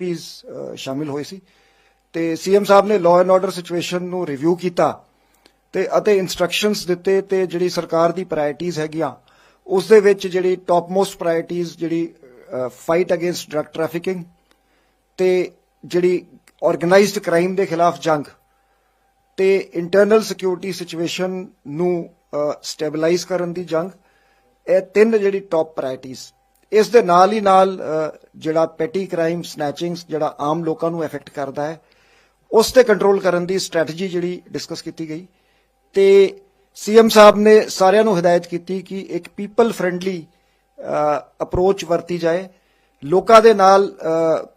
Piece ਸ਼ਾਮਿਲ ਹੋਏ ਸੀ। ਤੇ ਸੀਐਮ ਸਾਹਿਬ ਨੇ ਲਾਅ ਐਂਡ ਆਰਡਰ ਸਿਚੁਏਸ਼ਨ ਨੂੰ ਰਿਵਿਊ ਕੀਤਾ ਤੇ ਅਤੇ ਇਨਸਟਰਕਸ਼ਨਸ ਦਿੱਤੇ ਤੇ ਜਿਹੜੀ ਸਰਕਾਰ ਦੀ ਪ੍ਰਾਇੋਰਟੀਜ਼ ਹੈਗੀਆਂ, ਉਸ ਦੇ ਵਿੱਚ ਜਿਹੜੀ ਟੌਪ ਮੋਸਟ ਪ੍ਰਾਇੋਰਟੀਜ਼ ਜਿਹੜੀ ਫਾਈਟ ਅਗੇਂਸਟ ਡਰਗ ਟ੍ਰੈਫਿਕਿੰਗ ਤੇ ਜਿਹੜੀ ਆਰਗੇਨਾਈਜ਼ਡ ਕ੍ਰਾਈਮ ਦੇ ਖਿਲਾਫ ਜੰਗ ਤੇ ਇੰਟਰਨਲ ਸਿਕਿਉਰਿਟੀ ਸਿਚੁਏਸ਼ਨ ਨੂੰ ਸਟੇਬਲਾਈਜ਼ ਕਰਨ ਦੀ ਜੰਗ, ਇਹ ਤਿੰਨ ਜਿਹੜੀ ਟੌਪ ਪ੍ਰਾਇੋਰਟੀਜ਼ ਇਸ ਦੇ ਨਾਲ ਹੀ ਨਾਲ ਜਿਹੜਾ ਪੈਟੀ ਕ੍ਰਾਈਮ ਸਨੈਚਿੰਗਸ ਜਿਹੜਾ ਆਮ ਲੋਕਾਂ ਨੂੰ ਅਫੈਕਟ ਕਰਦਾ ਹੈ, ਉਸ ਤੇ ਕੰਟਰੋਲ ਕਰਨ ਦੀ ਸਟ੍ਰੈਟਜੀ ਜਿਹੜੀ ਡਿਸਕਸ ਕੀਤੀ ਗਈ। ਤੇ ਸੀਐਮ ਸਾਹਿਬ ਨੇ ਸਾਰਿਆਂ ਨੂੰ ਹਦਾਇਤ ਕੀਤੀ ਕਿ ਇੱਕ ਪੀਪਲ ਫ੍ਰੈਂਡਲੀ ਅਪਰੋਚ ਵਰਤੀ ਜਾਏ। ਲੋਕਾਂ ਦੇ ਨਾਲ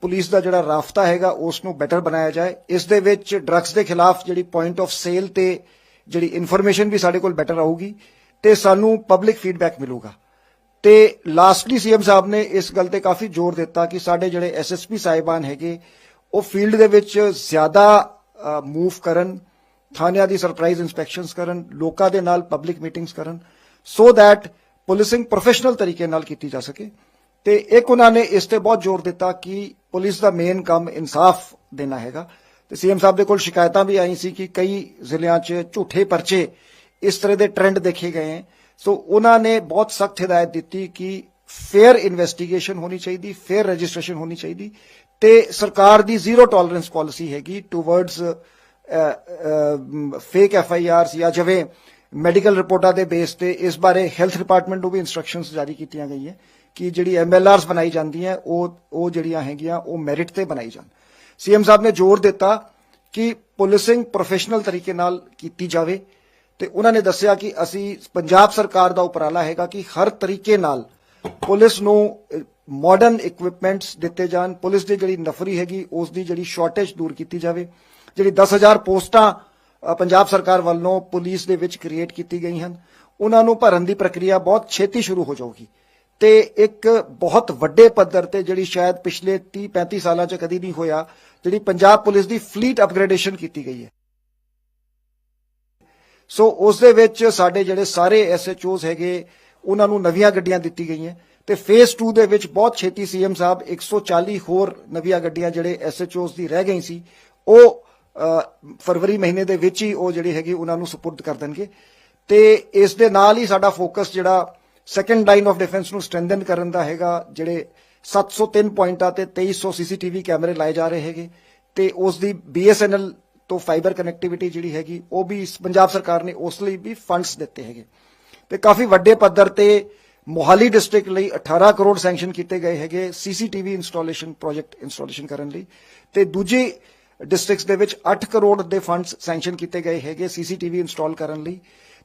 ਪੁਲਿਸ ਦਾ ਜਿਹੜਾ ਰਾਫਤਾ ਹੈਗਾ, ਉਸ ਨੂੰ ਬੈਟਰ ਬਣਾਇਆ ਜਾਏ। ਇਸ ਦੇ ਵਿੱਚ ਡਰੱਗਸ ਦੇ ਖਿਲਾਫ ਜਿਹੜੀ ਪੁਆਇੰਟ ਆਫ ਸੇਲ ਤੇ ਜਿਹੜੀ ਇਨਫੋਰਮੇਸ਼ਨ ਵੀ ਸਾਡੇ ਕੋਲ ਬੈਟਰ ਆਊਗੀ ਤੇ ਸਾਨੂੰ ਪਬਲਿਕ ਫੀਡਬੈਕ ਮਿਲੂਗਾ। ਤੇ ਲਾਸਟਲੀ ਸੀਐਮ ਸਾਹਿਬ ਨੇ ਇਸ ਗੱਲ ਤੇ ਕਾਫੀ ਜ਼ੋਰ ਦਿੱਤਾ ਕਿ ਸਾਡੇ ਜਿਹੜੇ ਐਸਐਸਪੀ ਸਾਹਿਬਾਨ ਹੈਗੇ, ਉਹ ਫੀਲਡ ਦੇ ਵਿੱਚ ਜ਼ਿਆਦਾ ਮੂਵ ਕਰਨ, ਥਾਣਿਆਂ ਦੀ ਸਰਪ੍ਰਾਈਜ਼ ਇਨਸਪੈਕਸ਼ਨਸ ਕਰਨ, ਲੋਕਾਂ ਦੇ ਨਾਲ ਪਬਲਿਕ ਮੀਟਿੰਗਸ ਕਰਨ ਸੋ ਥੈਟ ਪੁਲਿਸਿੰਗ ਪ੍ਰੋਫੈਸ਼ਨਲ ਤਰੀਕੇ ਨਾਲ ਕੀਤੀ ਜਾ ਸਕੇ। ਤੇ ਇੱਕ ਉਹਨਾਂ ਨੇ ਇਸ ਤੇ ਬਹੁਤ ਜ਼ੋਰ ਦਿੱਤਾ ਕਿ ਪੁਲਿਸ ਦਾ ਮੇਨ ਕੰਮ ਇਨਸਾਫ ਦੇਣਾ ਹੈਗਾ। ਤੇ ਸੀਐਮ ਸਾਹਿਬ ਦੇ ਕੋਲ ਸ਼ਿਕਾਇਤਾਂ ਵੀ ਆਈ ਸੀ ਕਿ ਕਈ ਜ਼ਿਲ੍ਹਿਆਂ 'ਚ ਝੂਠੇ ਪਰਚੇ ਇਸ ਤਰ੍ਹਾਂ ਦੇ ਟ੍ਰੈਂਡ ਦੇਖੇ ਗਏ ਹੈ। ਸੋ ਉਹਨਾਂ ਨੇ ਬਹੁਤ ਸਖਤ ਹਦਾਇਤ ਦਿੱਤੀ ਕਿ ਫੇਅਰ ਇਨਵੈਸਟੀਗੇਸ਼ਨ ਹੋਣੀ ਚਾਹੀਦੀ ਫੇਅਰ ਰਜਿਸਟ੍ਰੇਸ਼ਨ ਹੋਣੀ ਚਾਹੀਦੀ ਤੇ ਸਰਕਾਰ ਦੀ ਜ਼ੀਰੋ ਟੋਲਰੈਂਸ ਪਾਲਿਸੀ ਹੈਗੀ towards fake F I Rs ਜਾਂ ਜਿਵੇਂ ਮੈਡੀਕਲ ਰਿਪੋਰਟਾਂ ਦੇ ਬੇਸ ਤੇ ਇਸ ਬਾਰੇ ਹੈਲਥ ਡਿਪਾਰਟਮੈਂਟ ਨੂੰ ਵੀ ਇਨਸਟਰਕਸ਼ਨਸ ਜਾਰੀ ਕੀਤੀਆਂ ਗਈਆਂ ਕਿ ਜਿਹੜੀ ਐਮ ਐਲ ਐਮਐਲਆਰਸ ਬਣਾਈ ਜਾਂਦੀਆਂ, ਉਹ ਉਹ ਜਿਹੜੀਆਂ ਹੈਗੀਆਂ, ਉਹ ਮੈਰਿਟ ਤੇ ਬਣਾਈ ਜਾਣ। ਸੀਐਮ ਸਾਹਿਬ ਨੇ ਜ਼ੋਰ ਦਿੱਤਾ ਕਿ ਪੁਲਿਸਿੰਗ ਪ੍ਰੋਫੈਸ਼ਨਲ ਤਰੀਕੇ ਨਾਲ ਕੀਤੀ ਜਾਵੇ। ਤੇ ਉਹਨਾਂ ਨੇ ਦੱਸਿਆ ਕਿ ਅਸੀਂ ਪੰਜਾਬ ਸਰਕਾਰ ਦਾ ਉਪਰਾਲਾ ਹੈਗਾ ਕਿ ਹਰ ਤਰੀਕੇ ਨਾਲ ਪੁਲਿਸ ਨੂੰ ਮਾਡਰਨ ਇਕਵਿਪਮੈਂਟਸ ਦਿੱਤੇ ਜਾਣ। ਪੁਲਿਸ ਦੀ ਜਿਹੜੀ ਨਫਰੀ ਹੈਗੀ, ਉਸ ਦੀ ਜਿਹੜੀ ਸ਼ਾਰਟੇਜ ਦੂਰ ਕੀਤੀ ਜਾਵੇ। ਜਿਹੜੀ 10000 ਪੋਸਟਾਂ ਪੰਜਾਬ ਸਰਕਾਰ ਵੱਲੋਂ ਪੁਲਿਸ ਦੇ ਵਿੱਚ ਕ੍ਰੀਏਟ ਕੀਤੀ ਗਈਆਂ ਹਨ, ਉਹਨਾਂ ਨੂੰ ਭਰਨ ਦੀ ਪ੍ਰਕਿਰਿਆ ਬਹੁਤ ਛੇਤੀ ਸ਼ੁਰੂ ਹੋ ਜਾਊਗੀ। ਤੇ ਇੱਕ ਬਹੁਤ ਵੱਡੇ ਪੱਧਰ ਤੇ ਜਿਹੜੀ ਸ਼ਾਇਦ ਪਿਛਲੇ 30 35 ਸਾਲਾਂ 'ਚ ਕਦੀ ਨਹੀਂ ਹੋਇਆ, ਜਿਹੜੀ ਪੰਜਾਬ ਪੁਲਿਸ ਦੀ ਫਲੀਟ ਅਪਗ੍ਰੇਡੇਸ਼ਨ ਕੀਤੀ ਗਈ ਹੈ। ਸੋ ਉਸ ਦੇ ਵਿੱਚ ਸਾਡੇ ਜਿਹੜੇ ਸਾਰੇ ਐਸਐਚਓਸ ਹੈਗੇ, ਉਹਨਾਂ ਨੂੰ ਨਵੀਆਂ ਗੱਡੀਆਂ ਦਿੱਤੀ ਗਈਆਂ। ਤੇ ਫੇਸ 2 ਦੇ ਵਿੱਚ ਬਹੁਤ ਛੇਤੀ ਸੀਐਮ ਸਾਹਿਬ 140 ਹੋਰ ਨਵੀਆਂ ਗੱਡੀਆਂ ਜਿਹੜੇ ਐਸਐਚਓਸ ਦੀ ਰਹਿ ਗਈ ਸੀ, ਉਹ ਫਰਵਰੀ ਮਹੀਨੇ ਦੇ ਵਿੱਚ ਹੀ ਉਹ ਜਿਹੜੀ ਹੈਗੀ ਉਹਨਾਂ ਨੂੰ ਸਪੁਰਦ ਕਰ ਦੇਣਗੇ। ਤੇ ਇਸ ਦੇ ਨਾਲ ਹੀ ਸਾਡਾ ਫੋਕਸ ਜਿਹੜਾ ਸੈਕੰਡ ਲਾਈਨ ਆਫ ਡਿਫੈਂਸ ਨੂੰ ਸਟਰੈਂਥਨ ਕਰਨ ਦਾ ਹੈਗਾ, ਜਿਹੜੇ 703 ਪੁਆਇੰਟਾਂ ਤੇ 2300 ਸੀਸੀਟੀਵੀ ਕੈਮਰੇ ਲਾਏ ਜਾ ਰਹੇ ਹੈਗੇ। ਤੇ ਉਸ ਦੀ ਬੀਐਸਐਨਐਲ ਤੋਂ ਫਾਈਬਰ ਕਨੈਕਟੀਵਿਟੀ ਜਿਹੜੀ ਹੈਗੀ, ਉਹ ਵੀ ਪੰਜਾਬ ਸਰਕਾਰ ਨੇ ਉਸ ਲਈ ਵੀ ਫੰਡਸ ਦਿੱਤੇ ਹੈਗੇ। ਤੇ ਕਾਫੀ ਵੱਡੇ ਪੱਧਰ ਤੇ ਮੋਹਾਲੀ ਡਿਸਟ੍ਰਿਕਟ ਲਈ 18 ਕਰੋੜ ਸੈਂਕਸ਼ਨ ਕੀਤੇ ਗਏ ਹੈਗੇ ਸੀਸੀਟੀਵੀ ਇੰਸਟਾਲੇਸ਼ਨ ਪ੍ਰੋਜੈਕਟ ਇੰਸਟਾਲੇਸ਼ਨ ਕਰਨ ਲਈ। ਤੇ ਦੂਜੀ ਡਿਸਟ੍ਰਿਕਟਸ ਦੇ ਵਿੱਚ 8 ਕਰੋੜ ਦੇ ਫੰਡਸ ਸੈਂਕਸ਼ਨ ਕੀਤੇ ਗਏ ਹੈਗੇ ਸੀਸੀਟੀਵੀ ਇੰਸਟਾਲ ਕਰਨ ਲਈ।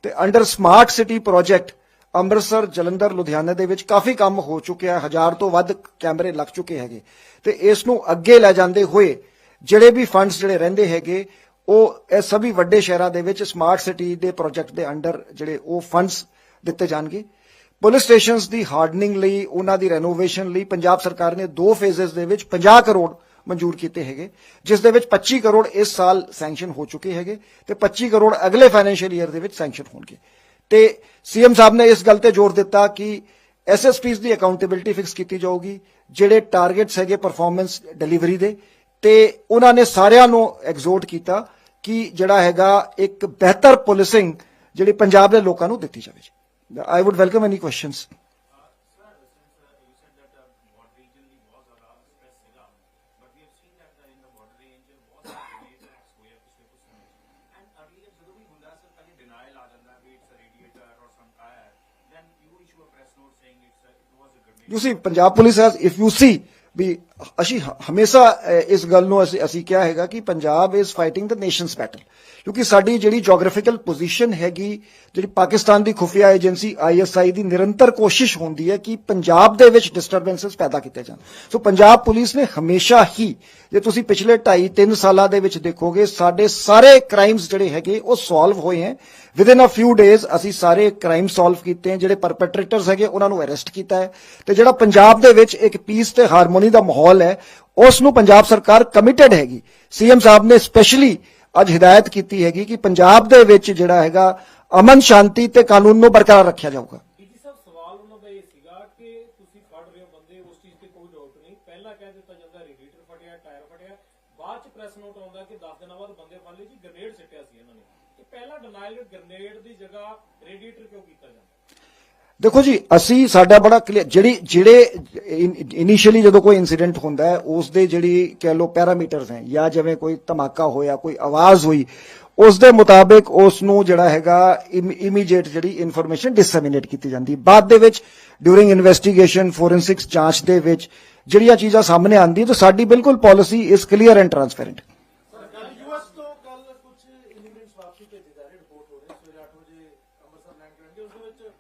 ਤੇ under smart city project Amritsar, Jalandhar, Ludhiana ਦੇ ਵਿੱਚ ਕਾਫੀ ਕੰਮ ਹੋ ਚੁੱਕਿਆ, ਹਜ਼ਾਰ ਤੋਂ ਵੱਧ ਕੈਮਰੇ ਲੱਗ ਚੁੱਕੇ ਹੈਗੇ। ਤੇ ਇਸ ਨੂੰ ਅੱਗੇ ਲੈ ਜਾਂਦੇ ਹੋਏ ਜਿਹੜੇ ਵੀ ਫੰਡਸ ਜਿਹੜੇ ਰਹਿੰਦੇ ਹੈਗੇ, ਉਹ ਇਹ ਸਭੀ ਵੱਡੇ ਸ਼ਹਿਰਾਂ ਦੇ ਵਿੱਚ ਸਮਾਰਟ ਸਿਟੀ ਦੇ ਪ੍ਰੋਜੈਕਟ ਦੇ ਅੰਡਰ ਜਿਹੜੇ ਉਹ ਫੰਡਸ ਦਿੱਤੇ ਜਾਣਗੇ। ਪੁਲਿਸ ਸਟੇਸ਼ਨਸ ਦੀ ਹਾਰਡਨਿੰਗ ਲਈ, ਉਹਨਾਂ ਦੀ ਰੈਨੋਵੇਸ਼ਨ ਲਈ ਪੰਜਾਬ ਸਰਕਾਰ ਨੇ ਦੋ ਫੇਜ਼ਸ ਦੇ ਵਿੱਚ 50 ਕਰੋੜ ਮਨਜ਼ੂਰ ਕੀਤੇ ਹੈਗੇ, ਜਿਸ ਦੇ ਵਿੱਚ 25 ਕਰੋੜ ਇਸ ਸਾਲ ਸੈਂਕਸ਼ਨ ਹੋ ਚੁੱਕੇ ਹੈਗੇ ਤੇ 25 ਕਰੋੜ ਅਗਲੇ ਫਾਈਨੈਂਸ਼ੀਅਲ ਈਅਰ ਦੇ ਵਿੱਚ ਸੈਂਕਸ਼ਨ ਹੋਣਗੇ। ਤੇ ਸੀਐਮ ਸਾਹਿਬ ਨੇ ਇਸ ਗੱਲ ਤੇ ਜ਼ੋਰ ਦਿੱਤਾ ਕਿ ਐਸਐਸਪੀਸ ਦੀ ਅਕਾਊਂਟੇਬਿਲਟੀ ਫਿਕਸ ਕੀਤੀ ਜਾਊਗੀ, ਜਿਹੜੇ ਟਾਰਗੇਟਸ ਹੈਗੇ ਪਰਫਾਰਮੈਂਸ ਡਿਲੀਵਰੀ ਦੇ ਤੇ ਉਹਨਾਂ ਨੇ ਸਾਰਿਆਂ ਨੂੰ ਐਗਜ਼ੋਰਟ ਕੀਤਾ ਕਿ ਜਿਹੜਾ ਹੈਗਾ ਇੱਕ ਬਿਹਤਰ ਪੁਲਿਸਿੰਗ ਜਿਹੜੀ ਪੰਜਾਬ ਦੇ ਲੋਕਾਂ ਨੂੰ ਦਿੱਤੀ ਜਾਵੇ I would welcome any questions And earlier ਜਦੋਂ ਵੀ ਹੁੰਦਾ ਸਰ you issue a ਅਸੀਂ ਹਮੇਸ਼ਾ ਇਸ ਗੱਲ ਨੂੰ ਅਸੀਂ ਅਸੀਂ ਕਿਹਾ ਹੈਗਾ ਕਿ Punjab is fighting the nation's battle ਕਿਉਂਕਿ ਸਾਡੀ ਜਿਹੜੀ ਜੀਓਗ੍ਰਾਫੀਕਲ ਪੋਜੀਸ਼ਨ ਹੈਗੀ, ਜਿਹੜੀ ਪਾਕਿਸਤਾਨ ਦੀ ਖੁਫੀਆ ਏਜੰਸੀ ਆਈਐਸਆਈ ਦੀ ਨਿਰੰਤਰ ਕੋਸ਼ਿਸ਼ ਹੁੰਦੀ ਹੈ ਕਿ ਪੰਜਾਬ ਦੇ ਵਿੱਚ ਡਿਸਟਰਬੈਂਸਸ ਪੈਦਾ ਕੀਤੇ ਜਾਣ। ਸੋ ਪੰਜਾਬ ਪੁਲਿਸ ਨੇ ਹਮੇਸ਼ਾ ਹੀ, ਜੇ ਤੁਸੀਂ ਪਿਛਲੇ 2.5 3 ਸਾਲਾਂ ਦੇ ਵਿੱਚ ਦੇਖੋਗੇ, ਸਾਡੇ ਸਾਰੇ ਕ੍ਰਾਈਮਸ ਜਿਹੜੇ ਹੈਗੇ, ਉਹ ਸੋਲਵ ਹੋਏ ਹੈ। ਵਿਦਿਨ ਅ ਫਿਊ ਡੇਜ਼ ਅਸੀਂ ਸਾਰੇ ਕ੍ਰਾਈਮ ਸੋਲਵ ਕੀਤੇ ਹੈ। ਜਿਹੜੇ ਪਰਪੈਟਰੇਟਰਸ ਹੈਗੇ, ਉਹਨਾਂ ਨੂੰ ਅਰੈਸਟ ਕੀਤਾ ਹੈ। ਤੇ ਜਿਹੜਾ ਪੰਜਾਬ ਦੇ ਵਿੱਚ ਇੱਕ ਪੀਸ ਤੇ ਹਾਰਮੋਨੀ ਦਾ ਮਾਹੌਲ ਹੈ, ਉਸ ਨੂੰ ਪੰਜਾਬ ਸਰਕਾਰ ਕਮਿਟਡ ਹੈਗੀ। ਸੀਐਮ ਸਾਹਿਬ ਨੇ ਸਪੈਸ਼ਲੀ ਅੱਜ ਹਦਾਇਤ ਕੀਤੀ ਹੈਗੀ ਕਿ ਪੰਜਾਬ ਦੇ ਵਿੱਚ ਜਿਹੜਾ ਹੈਗਾ, ਅਮਨ ਸ਼ਾਂਤੀ ਤੇ ਕਾਨੂੰਨ ਨੂੰ ਬਰਕਰਾਰ ਰੱਖਿਆ ਜਾਊਗਾ। ਡੀਜੀ ਸਾਹਿਬ ਪ੍ਰੈਸ ਨੋਟ ਆਉਂਦਾ ਕਿ 10 ਦਿਨਾਂ ਬਾਅਦ ਬੰਦੇ ਫੜ ਲਏ ਜੀ ਗ੍ਰਨੇਡ ਸਿੱਟਿਆ ਸੀ ਇਹਨਾਂ ਨੇ। ਇਹ ਪਹਿਲਾ ਡਿਨਾਈਲ ਗ੍ਰਨੇਡ ਦੀ ਜਗ੍ਹਾ ਰੇਡੀਏਟਰ ਕਿਉਂ ਕੀਤਾ ਜਾਂਦਾ? ਦੇਖੋ ਜੀ, ਅਸੀਂ ਸਾਡਾ ਬੜਾ clear- ਜਿਹੜੀ, ਜਿਹੜੇ ਇਨੀਸ਼ੀਅਲੀ ਜਦੋਂ ਕੋਈ ਇਨਸੀਡੈਂਟ ਹੁੰਦਾ ਹੈ ਉਸ ਦੇ ਜਿਹੜੀ ਕਹਿ ਲੋ ਪੈਰਾਮੀਟਰਸ ਹੈ, ਜਾਂ ਜਿਵੇਂ ਕੋਈ ਧਮਾਕਾ ਹੋਇਆ, ਕੋਈ ਆਵਾਜ਼ ਹੋਈ ਉਸ ਦੇ ਮੁਤਾਬਿਕ ਉਸ ਨੂੰ ਜਿਹੜਾ ਹੈਗਾ ਇਮੀਡੀਏਟ ਜਿਹੜੀ ਇਨਫੋਰਮੇਸ਼ਨ ਡਿਸੈਮੀਨੇਟ ਕੀਤੀ ਜਾਂਦੀ ਬਾਅਦ ਦੇ ਵਿੱਚ ਡਿਊਰਿੰਗ ਇਨਵੈਸਟੀਗੇਸ਼ਨ ਫੋਰੈਂਸਿਕਸ ਜਾਂਚ ਦੇ ਵਿੱਚ ਜਿਹੜੀਆਂ ਚੀਜ਼ਾਂ ਸਾਹਮਣੇ ਆਉਂਦੀ ਤਾਂ ਸਾਡੀ ਬਿਲਕੁਲ ਪਾਲਿਸੀ ਇਸ ਕਲੀਅਰ ਐਂਡ ਟਰਾਂਸਪੇਰੈਂਟ ਯੂਐਸ ਤੋਂ ਕੱਲ ਕੁਝ ਇਮੀਗ੍ਰੈਂਟਸ ਵਾਪਸੀ ਭੇਜੇ ਜਾ ਰਹੇ ਰਿਪੋਰਟ ਹੋ ਰਹੀ ਸਵੇਰੇ 8 ਵਜੇ ਅੰਮ੍ਰਿਤਸਰ ਲੈਂਡ ਕਰਨਗੇ ਉਸ ਦੇ ਵਿੱਚ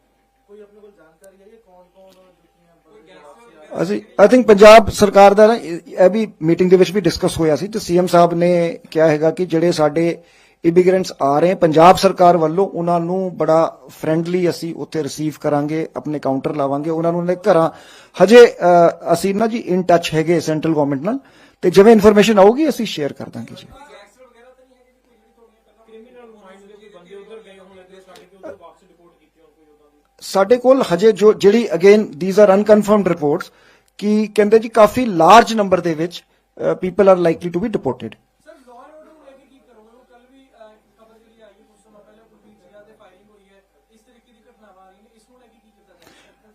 ਕੋਈ ਆਪਣੇ ਕੋਲ ਜਾਣਕਾਰੀ ਹੈ ਕੌਣ ਕੌਣ ਜਿੱਤੀਆਂ ਬੰਦੇ ਵਾਪਸੀ ਆ ਅਸੀਂ ਆਈ ਥਿੰਕ ਪੰਜਾਬ ਸਰਕਾਰ ਦਾ ਨਾ, ਇਹ ਵੀ ਮੀਟਿੰਗ ਦੇ ਵਿੱਚ ਵੀ ਡਿਸਕਸ ਹੋਇਆ ਸੀ ਤੇ ਸੀਐਮ ਸਾਹਿਬ ਨੇ ਕਿਹਾ ਹੈਗਾ ਕਿ ਜਿਹੜੇ ਸਾਡੇ ਇਮੀਗ੍ਰੈਂਟਸ ਆ ਰਹੇ ਪੰਜਾਬ ਸਰਕਾਰ ਵੱਲੋਂ ਉਹਨਾਂ ਨੂੰ ਬੜਾ ਫ੍ਰੈਂਡਲੀ ਅਸੀਂ ਉੱਥੇ ਰਿਸੀਵ ਕਰਾਂਗੇ, ਆਪਣੇ ਕਾਊਂਟਰ ਲਾਵਾਂਗੇ, ਉਹਨਾਂ ਨੂੰ ਉਹਨਾਂ ਘਰਾਂ ਹਜੇ ਅਸੀਂ ਨਾ ਜੀ ਇਨ ਟੱਚ ਹੈਗੇ ਸੈਂਟਰਲ ਗਵਰਨਮੈਂਟ ਨਾਲ, ਤੇ ਜਿਵੇਂ ਇਨਫੋਰਮੇਸ਼ਨ ਆਊਗੀ ਅਸੀਂ ਸ਼ੇਅਰ ਕਰ ਦਾਂਗੇ ਜੀ। ਸਾਡੇ ਸਾਡੇ ਕੋਲ ਹਜੇ ਜੋ ਜਿਹੜੀ again these are unconfirmed reports ਕਿ ਕਹਿੰਦੇ ਜੀ ਕਾਫੀ ਲਾਰਜ ਨੰਬਰ ਦੇ ਵਿੱਚ people are likely to be deported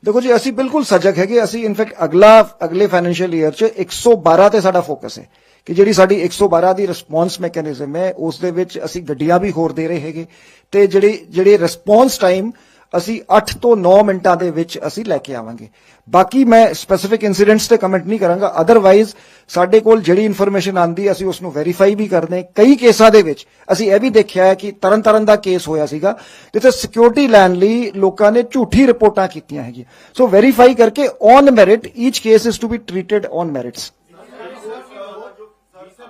ਦੇਖੋ ਜੀ ਅਸੀਂ ਬਿਲਕੁਲ ਸਜਗ ਹੈਗੇ। ਅਸੀਂ ਇਨਫੈਕਟ ਅਗਲਾ ਅਗਲੇ ਫਾਈਨੈਂਸ਼ੀਅਲ ਈਅਰ 'ਚ 112 ਤੇ ਸਾਡਾ ਫੋਕਸ ਹੈ ਕਿ ਜਿਹੜੀ ਸਾਡੀ 112 ਦੀ ਰਿਸਪੌਂਸ ਮੈਕੈਨਿਜ਼ਮ ਹੈ ਉਸ ਦੇ ਵਿੱਚ ਅਸੀਂ ਗੱਡੀਆਂ ਵੀ ਹੋਰ ਦੇ ਰਹੇ ਹੈਗੇ। ਤੇ ਜਿਹੜੀ ਜਿਹੜੀ ਰਿਸਪੌਂਸ ਟਾਈਮ ਅਸੀਂ 8 ਤੋਂ 9 ਮਿੰਟਾਂ ਦੇ ਵਿੱਚ ਅਸੀਂ ਲੈ ਕੇ ਆਵਾਂਗੇ ਬਾਕੀ ਮੈਂ ਸਪੈਸੀਫਿਕ ਇਨਸੀਡੈਂਟਸ ਤੇ ਕਮੈਂਟ ਨਹੀਂ ਕਰਾਂਗਾ ਅਦਰਵਾਈਜ਼ ਸਾਡੇ ਕੋਲ ਜਿਹੜੀ ਇਨਫੋਰਮੇਸ਼ਨ ਆਂਦੀ ਅਸੀਂ ਉਸ ਨੂੰ ਵੈਰੀਫਾਈ ਵੀ ਕਰਦੇ ਕਈ ਕੇਸਾਂ ਦੇ ਵਿੱਚ ਅਸੀਂ ਇਹ ਵੀ ਦੇਖਿਆ ਹੈ ਕਿ ਤਰਨ ਤਾਰਨ ਦਾ ਕੇਸ ਹੋਇਆ ਸੀਗਾ ਜਿੱਥੇ ਸਿਕਿਉਰਿਟੀ ਲੈਣ ਲਈ ਲੋਕਾਂ ਨੇ ਝੂਠੀ ਰਿਪੋਰਟਾਂ ਕੀਤੀਆਂ ਹੈਗੀਆਂ ਸੋ ਵੈਰੀਫਾਈ ਕਰਕੇ on merit each case is to be treated on merits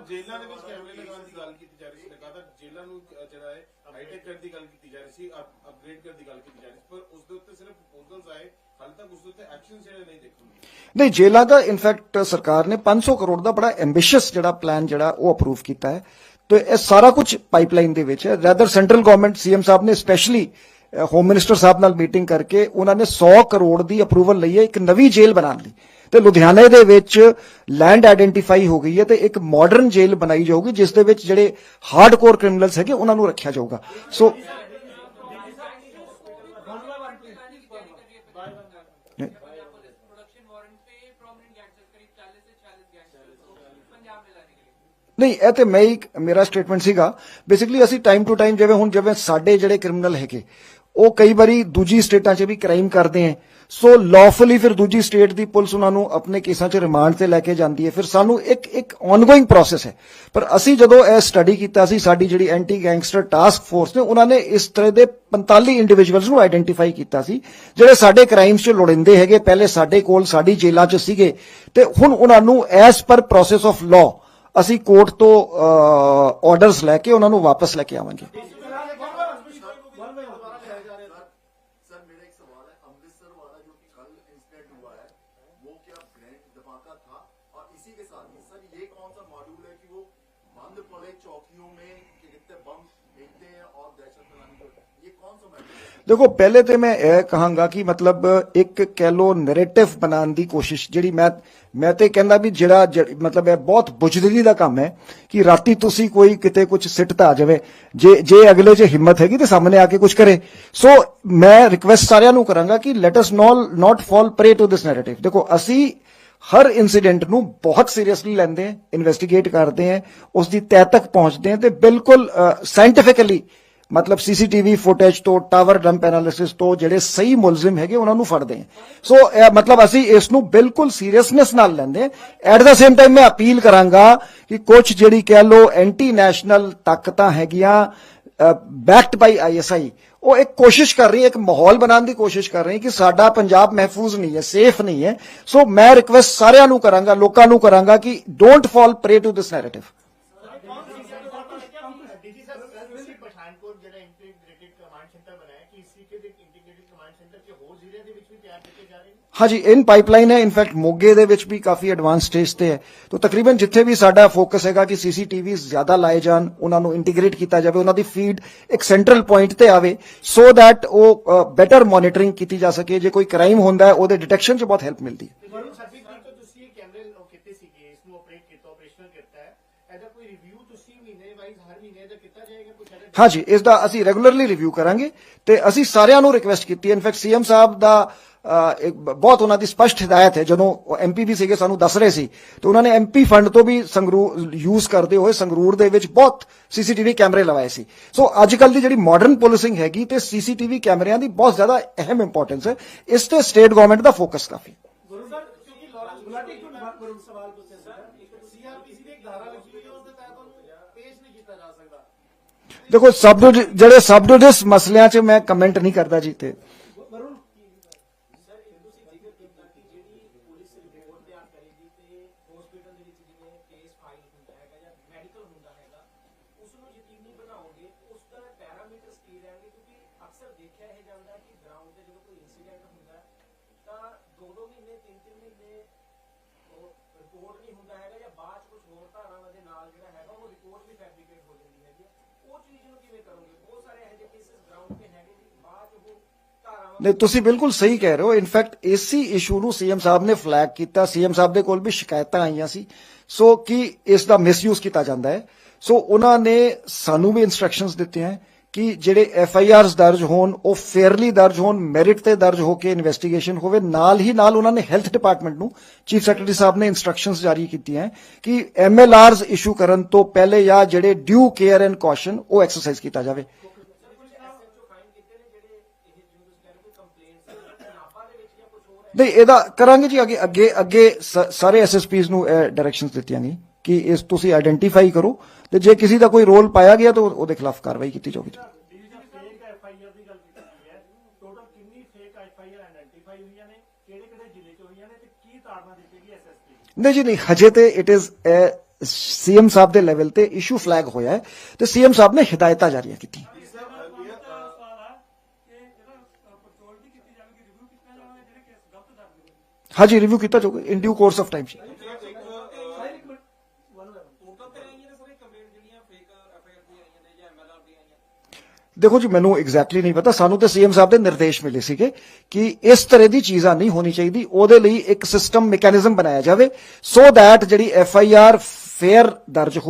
ਜੇਲ੍ਹਾਂ ਦੇ ਵਿੱਚ ਕੈਮਰੇ ਲਗਾਉਣ ਦੀ ਗੱਲ ਕੀਤੀ ਜਾ ਰਹੀ ਸੀ ਲਗਾਤਾਰ ਜੇਲ੍ਹਾਂ ਨੂੰ ਅ, ਜਿਹੜਾ ਹੈ ਹਾਈਟੈਕ ਕਰਨ ਦੀ ਗੱਲ ਕੀਤੀ ਜਾ ਰਹੀ ਸੀ ਅਪਗ੍ਰੇਡ ਕਰਨ ਦੀ ਗੱਲ ਕੀਤੀ ਜਾ ਰਹੀ ਸੀ ਪਰ ਉਸ ਦੇ ਉੱਤੇ ਸਿਰਫ ਪ੍ਰਪੋਜ਼ਲਸ ਆਏ ਹਾਲ ਤੱਕ ਉਸ ਦੇ ਉੱਤੇ ਐਕਸ਼ਨ ਜਿਹੜੇ ਨਹੀਂ ਦੇਖਣ ਨੂੰ ਮਿਲੇ। ਨਹੀਂ ਜੇਲ੍ਹਾਂ ਦਾ ਇਨਫੈਕਟ ਸਰਕਾਰ ਨੇ 500 ਕਰੋੜ ਦਾ ਬੜਾ ਐਂਬੀਸ਼ੀਅਸ ਜਿਹੜਾ ਪਲਾਨ ਜਿਹੜਾ ਉਹ ਅਪਰੂਵ ਕੀਤਾ ਹੈ। ਤੇ ਇਹ ਸਾਰਾ ਕੁਝ ਪਾਈਪਲਾਈਨ ਦੇ ਵਿੱਚ ਹੈ। Rather central government CM sahib ਨੇ ਸਪੈਸ਼ਲੀ ਹੋਮ ਮਿਨਿਸਟਰ ਸਾਹਿਬ ਨਾਲ ਮੀਟਿੰਗ ਕਰਕੇ ਉਹਨਾਂ ਨੇ 100 ਕਰੋੜ ਦੀ ਅਪਰੂਵਲ ਲਈ ਹੈ ਇੱਕ ਨਵੀਂ ਜੇਲ੍ਹ ਬਣਾਉਣ ਲਈ ਤੇ ਲੁਧਿਆਣੇ ਦੇ ਵਿੱਚ ਲੈਂਡ ਆਈਡੈਂਟੀਫਾਈ ਹੋ ਗਈ ਹੈ ਤੇ ਇੱਕ ਮਾਡਰਨ ਜੇਲ ਬਣਾਈ ਜਾਊਗੀ, ਜਿਸ ਦੇ ਵਿੱਚ ਜਿਹੜੇ ਹਾਰਡਕੋਰ ਕ੍ਰਿਮੀਨਲਸ ਹੈਗੇ, ਉਹਨਾਂ ਨੂੰ ਰੱਖਿਆ ਜਾਊਗਾ। ਸੋ ਨਹੀਂ, ਇਹ ਤੇ ਮੈਂ ਇੱਕ, ਮੇਰਾ ਸਟੇਟਮੈਂਟ ਸੀਗਾ। ਬੇਸਿਕਲੀ ਅਸੀਂ ਟਾਈਮ ਟੂ ਟਾਈਮ ਜਿਵੇਂ ਹੁਣ, ਜਿਵੇਂ ਸਾਡੇ ਜਿਹੜੇ ਕ੍ਰਿਮੀਨਲ ਹੈਗੇ ਉਹ ਕਈ ਵਾਰੀ ਦੂਜੀ ਸਟੇਟਾਂ 'ਚ ਵੀ ਕ੍ਰਾਈਮ ਕਰਦੇ ਹੈ ਸੋ ਲੌਫੁਲੀ ਫਿਰ ਦੂਜੀ ਸਟੇਟ ਦੀ ਪੁਲਿਸ ਉਹਨਾਂ ਨੂੰ ਆਪਣੇ ਕੇਸਾਂ 'ਚ ਰਿਮਾਂਡ ਤੇ ਲੈ ਕੇ ਜਾਂਦੀ ਹੈ ਫਿਰ ਸਾਨੂੰ ਇੱਕ ਇੱਕ ਆਨਗੋਇੰਗ ਪ੍ਰੋਸੈਸ ਹੈ ਪਰ ਅਸੀਂ ਜਦੋਂ ਇਹ ਸਟੱਡੀ ਕੀਤਾ ਸੀ, ਸਾਡੀ ਜਿਹੜੀ ਐਂਟੀ ਗੈਂਗਸਟਰ ਟਾਸਕ ਫੋਰਸ ਨੇ, ਉਹਨਾਂ ਨੇ ਇਸ ਤਰ੍ਹਾਂ ਦੇ 45 ਇੰਡੀਵਿਜੂਅਲਸ ਨੂੰ ਆਇਡੈਂਟੀਫਾਈ ਕੀਤਾ ਸੀ, ਜਿਹੜੇ ਸਾਡੇ ਕ੍ਰਾਈਮਸ 'ਚ ਲੋੜਿੰਦੇ ਹੈਗੇ, ਪਹਿਲੇ ਸਾਡੇ ਕੋਲ ਸਾਡੀ ਜੇਲ੍ਹਾਂ 'ਚ ਸੀਗੇ। ਤੇ ਹੁਣ ਉਹਨਾਂ ਨੂੰ as per process of law ਅਸੀਂ ਕੋਰਟ ਤੋਂ ਆਰਡਰਸ ਲੈ ਕੇ ਉਹਨਾਂ ਨੂੰ ਵਾਪਸ ਲੈ ਕੇ ਆਵਾਂਗੇ। ਦੇਖੋ, ਪਹਿਲੇ ਤੇ ਮੈਂ ਇਹ ਕਹਾਂਗਾ ਕਿ ਮਤਲਬ ਇੱਕ ਕਹਿ ਲੋ ਨੈਰੇਟਿਵ ਬਣਾਉਣ ਦੀ ਕੋਸ਼ਿਸ਼ ਜਿਹੜੀ ਮੈਂ ਮੈਂ ਤੇ ਕਹਿੰਦਾ ਵੀ ਜਿਹੜਾ ਜਿਹੜੀ- ਮਤਲਬ ਇਹ ਬਹੁਤ ਬੁਜਦਿਲੀ ਦਾ ਕੰਮ ਹੈ ਕਿ ਰਾਤੀ ਤੁਸੀਂ ਕੋਈ ਕਿਤੇ ਕੁਝ ਸਿੱਟਦਾ ਆ ਜਾਵੇ। ਜੇ ਜੇ ਅਗਲੇ 'ਚ ਹਿੰਮਤ ਹੈਗੀ ਤੇ ਸਾਹਮਣੇ ਆ ਕੇ ਕੁਝ ਕਰੇ। ਸੋ ਮੈਂ ਰਿਕਵੈਸਟ ਸਾਰਿਆਂ ਨੂੰ ਕਰਾਂਗਾ ਕਿ let us not fall prey to this narrative ਦੇਖੋ, ਅਸੀਂ ਹਰ ਇਨਸੀਡੈਂਟ ਨੂੰ ਬਹੁਤ ਸੀਰੀਅਸਲੀ ਲੈਂਦੇ ਹਾਂ ਇਨਵੈਸਟੀਗੇਟ ਕਰਦੇ ਹਾਂ ਉਸ ਦੀ ਤਹਿ ਤੱਕ ਪਹੁੰਚਦੇ ਹਾਂ ਤੇ ਬਿਲਕੁਲ ਸਾਇੰਟੀਫਿਕਲੀ ਮਤਲਬ ਸੀਸੀਟੀਵੀ ਫੁਟੇਜ ਤੋਂ, ਟਾਵਰ ਡੰਪ ਐਨਾਲਿਸਿਸ ਤੋਂ ਜਿਹੜੇ ਸਹੀ ਮੁਲਜ਼ਮ ਹੈਗੇ, ਉਹਨਾਂ ਨੂੰ ਫੜਦੇ ਹਾਂ। ਸੋ ਮਤਲਬ ਅਸੀਂ ਇਸ ਨੂੰ ਬਿਲਕੁਲ ਸੀਰੀਅਸਨੈਸ ਨਾਲ ਲੈਂਦੇ ਹਾਂ। ਐਟ ਦਾ ਸੇਮ ਟਾਈਮ ਮੈਂ ਅਪੀਲ ਕਰਾਂਗਾ ਕਿ ਕੁਝ ਜਿਹੜੀ ਕਹਿ ਲੋ ਐਂਟੀ ਨੈਸ਼ਨਲ ਤਾਕਤਾਂ ਹੈਗੀਆਂ ਬੈਕਡ ਬਾਈ ਆਈਐਸਆਈ ਉਹ ਇੱਕ ਕੋਸ਼ਿਸ਼ ਕਰ ਰਹੀ ਹੈ, ਇੱਕ ਮਾਹੌਲ ਬਣਾਉਣ ਦੀ ਕੋਸ਼ਿਸ਼ ਕਰ ਰਹੀ ਹੈ ਕਿ ਸਾਡਾ ਪੰਜਾਬ ਮਹਿਫੂਜ਼ ਨਹੀਂ ਹੈ ਸੇਫ ਨਹੀਂ ਹੈ। ਸੋ ਮੈਂ ਰਿਕਵੈਸਟ ਸਾਰਿਆਂ ਨੂੰ ਕਰਾਂਗਾ, ਲੋਕਾਂ ਨੂੰ ਕਰਾਂਗਾ ਕਿ don't fall prey to this narrative DG sir ਤੁਸੀਂ ਪਠਾਨਕੋਟ ਜਿਹੜਾ ਇੰਟੀਗ੍ਰੇਟਿਡ ਕਮਾਂਡ ਸੈਂਟਰ ਬਣਾਇਆ ਕਿ ਇਸੀ ਕੇ ਦੇ ਇੰਟੀਗ੍ਰੇਟਿਡ ਕਮਾਂਡ ਸੈਂਟਰ ਕੇ ਹੋਰ ਜ਼ਿਲ੍ਹਿਆਂ ਦੇ ਵਿੱਚ ਵੀ ਤਿਆਰ ਕੀਤੇ ਜਾ ਰਹੇ ਨੇ ਹਾਂਜੀ ਇਨ ਪਾਈਪਲਾਈਨ ਹੈ ਇਨਫੈਕਟ ਮੋਗੇ ਦੇ ਵਿੱਚ ਵੀ ਕਾਫੀ ਐਡਵਾਂਸ ਸਟੇਜ ਤੇ ਹੈ। ਤਾਂ ਤਕਰੀਬਨ ਜਿੱਥੇ ਵੀ ਸਾਡਾ ਫੋਕਸ ਹੈਗਾ ਕਿ ਸੀਸੀਟੀਵੀ ਜ਼ਿਆਦਾ ਲਾਏ ਜਾਣ ਉਹਨਾਂ ਨੂੰ ਇੰਟੀਗ੍ਰੇਟ ਕੀਤਾ ਜਾਵੇ ਉਹਨਾਂ ਦੀ ਫੀਡ ਇੱਕ ਸੈਂਟਰਲ ਪੁਆਇੰਟ ਤੇ ਆਵੇ ਸੋ ਥੈਟ ਉਹ ਬੈਟਰ ਮੋਨੀਟਰਿੰਗ ਕੀਤੀ ਜਾ ਸਕੇ। ਜੇ ਕੋਈ ਕ੍ਰਾਈਮ ਹੁੰਦਾ ਹੈ ਉਹਦੇ ਡਿਟੈਕਸ਼ਨ 'ਚ ਬਹੁਤ ਹੈਲਪ ਮਿਲਦੀ ਹੈ। ਵਰੁਣ 26 ਤਰੀਕ ਤੋਂ ਤੁਸੀਂ ਇਹ ਕੈਮਰੇ ਉਹ ਕੀਤੇ ਸੀਗੇ ਇਸ ਨੂੰ ਆਪਰੇਟ ਕੀਤਾ ਆਪਰੇਸ਼ਨਲ ਕੀਤਾ ਹੈ ਇਹਦਾ ਕੋਈ ਰਿਵਿਊ ਤੁਸੀਂ ਮਹੀਨੇ ਵਾਈਜ਼ ਹਰ ਮਹੀਨੇ ਦਾ ਕੀਤਾ ਜਾਏਗਾ ਕੁਝ ਇਹਦਾ ਹਾਂਜੀ ਇਸ ਦਾ ਅਸੀਂ ਰੈਗੂਲਰਲੀ ਰਿਵਿਊ ਕਰਾਂਗੇ ਤੇ ਅਸੀਂ ਸਾਰਿਆਂ ਨੂੰ ਰਿਕਵੈਸਟ ਕੀਤੀ ਹੈ। ਇਨਫੈਕਟ ਸੀਐਮ ਸਾਹਿਬ ਦਾ ਬਹੁਤ ਉਹਨਾਂ ਦੀ ਸਪਸ਼ਟ ਹਦਾਇਤ ਹੈ। ਜਦੋਂ ਐਮਪੀ ਵੀ ਸੀਗੇ ਸਾਨੂੰ ਦੱਸ ਰਹੇ ਸੀ ਤੇ ਉਹਨਾਂ ਨੇ ਐਮਪੀ ਫੰਡ ਤੋਂ ਵੀ ਸੰਗਰੂਰ ਯੂਜ਼ ਕਰਦੇ ਹੋਏ ਸੰਗਰੂਰ ਦੇ ਵਿੱਚ ਬਹੁਤ ਸੀਸੀਟੀਵੀ ਕੈਮਰੇ ਲਵਾਏ ਸੀ। ਸੋ ਅੱਜ ਕੱਲ ਦੀ ਜਿਹੜੀ ਮਾਡਰਨ ਪੁਲਿਸਿੰਗ ਹੈਗੀ ਤੇ ਸੀਸੀਟੀਵੀ ਕੈਮਰਿਆਂ ਦੀ ਬਹੁਤ ਜ਼ਿਆਦਾ ਅਹਿਮ ਇੰਪੋਰਟੈਂਸ ਹੈ। ਇਸ ਤੇ ਸਟੇਟ ਗਵਰਨਮੈਂਟ ਦਾ ਫੋਕਸ ਕਾਫੀ। ਦੇਖੋ ਸਬ ਜਿਹੜੇ ਸਬ ਮਸਲਿਆਂ 'ਚ ਮੈਂ ਕਮੈਂਟ ਨਹੀਂ ਕਰਦਾ ਜੀ ਤੇ ਉਹ ਚੀਜ਼ ਨੂੰ ਕਿਵੇਂ ਕਰੋਗੇ? ਬਹੁਤ ਸਾਰੇ ਇਹੋ ਜਿਹੇ ਕੇਸਿਸ ਗਰਾਊਂਡ ਤੇ ਹੈਗੇ ਜੀ। ਬਾਅਦ ਉਹ ਧਾਰਾਵਾਂ ਤੁਸੀਂ ਬਿਲਕੁਲ ਸਹੀ ਕਹਿ ਰਹੇ ਹੋ। ਇਨਫੈਕਟ ਇਸੀ ਇਸ਼ੂ ਨੂੰ ਸੀਐਮ ਸਾਹਿਬ ਨੇ ਫਲੈਗ ਕੀਤਾ। ਸੀਐਮ ਸਾਹਿਬ ਦੇ ਕੋਲ ਵੀ ਸ਼ਿਕਾਇਤਾਂ ਆਈਆਂ ਸੀ। ਸੋ ਕਿ ਇਸ ਦਾ ਮਿਸਯੂਜ਼ ਕੀਤਾ ਜਾਂਦਾ ਹੈ? ਸੋ ਉਹਨਾਂ ਨੇ ਸਾਨੂੰ ਵੀ ਇਨਸਟਰਕਸ਼ਨਸ ਦਿੱਤੇ ਹੈ। ਕਿ ਜਿਹੜੇ ਐਫ ਆਈ ਆਰਸ ਦਰਜ ਹੋਣ, ਉਹ ਫੇਅਰਲੀ ਦਰਜ ਹੋਣ, ਮੈਰਿਟ ਤੇ ਦਰਜ ਹੋ ਕੇ ਇਨਵੈਸਟੀਗੇਸ਼ਨ ਹੋਵੇ, ਨਾਲ ਹੀ ਨਾਲ ਉਹਨਾਂ ਨੇ ਹੈਲਥ ਡਿਪਾਰਟਮੈਂਟ ਨੂੰ ਚੀਫ ਸੈਕਟਰੀ ਸਾਹਿਬ ਨੇ ਇਨਸਟਰਕਸ਼ਨਸ ਜਾਰੀ ਕੀਤੀਆਂ ਕਿ ਐਮ ਐਲ ਆਰਸ ਇਸ਼ੂ ਕਰਨ ਤੋਂ ਪਹਿਲੇ ਜਾਂ ਜਿਹੜੇ ਡਿਊ ਕੇਅਰ ਐਂਡ ਕੌਸ਼ਨ, ਉਹ ਐਕਸਰਸਾਈਜ਼ ਕੀਤਾ ਜਾਵੇ। ਨਹੀਂ, ਇਹਦਾ ਕਰਾਂਗੇ ਜੀ ਅੱਗੇ ਅੱਗੇ ਅੱਗੇ ਸ- ਸਾਰੇ ਐਸਐਸਪੀਸ ਨੂੰ ਡਾਇਰੈਕਸ਼ਨਸ ਦਿੱਤੀਆਂ ਗਈ ਕਿ ਇਸ ਤੁਸੀਂ ਆਇਡੈਂਟੀਫਾਈ ਕਰੋ ਤੇ ਜੇ ਕਿਸੇ ਦਾ ਕੋਈ ਰੋਲ ਪਾਇਆ ਗਿਆ ਤਾਂ ਉਹਦੇ ਖਿਲਾਫ ਕਾਰਵਾਈ ਕੀਤੀ ਜਾਊਗੀ ਨਹੀਂ ਜੀ, ਨਹੀਂ, ਹਜੇ ਤੇ ਇਟ ਇਜ਼ ਸੀਐਮ ਸਾਹਿਬ ਦੇ ਲੈਵਲ ਤੇ ਇਸ਼ੂ ਫਲੈਗ ਹੋਇਆ ਹੈ ਤੇ ਸੀਐਮ ਸਾਹਿਬ ਨੇ ਹਦਾਇਤਾਂ ਜਾਰੀਆਂ ਕੀਤੀਆਂ। ਹਾਂਜੀ ਰਿਵਿਊ ਕੀਤਾ ਜਾਊਗਾ in due course of time ਦੇਖੋ ਜੀ, ਮੈਨੂੰ ਐਗਜ਼ੈਕਟਲੀ ਨਹੀਂ ਪਤਾ। ਸਾਨੂੰ ਤੇ ਸੀਐਮ ਸਾਹਿਬ ਦੇ ਨਿਰਦੇਸ਼ ਮਿਲੇ ਸੀਗੇ ਕਿ ਇਸ ਤਰ੍ਹਾਂ ਦੀ ਚੀਜ਼ਾਂ ਨਹੀਂ ਹੋਣੀ ਚਾਹੀਦੀ। ਉਹਦੇ ਲਈ ਇੱਕ ਸਿਸਟਮ ਮੈਕੈਨਿਜ਼ਮ ਬਣਾਇਆ ਜਾਵੇ। ਸੋ ਦੈਟ ਜਿਹੜੀ ਐਫ ਆਈ ਆਰ ਫੇਅਰ ਦਰਜ ਹੋਵੇ।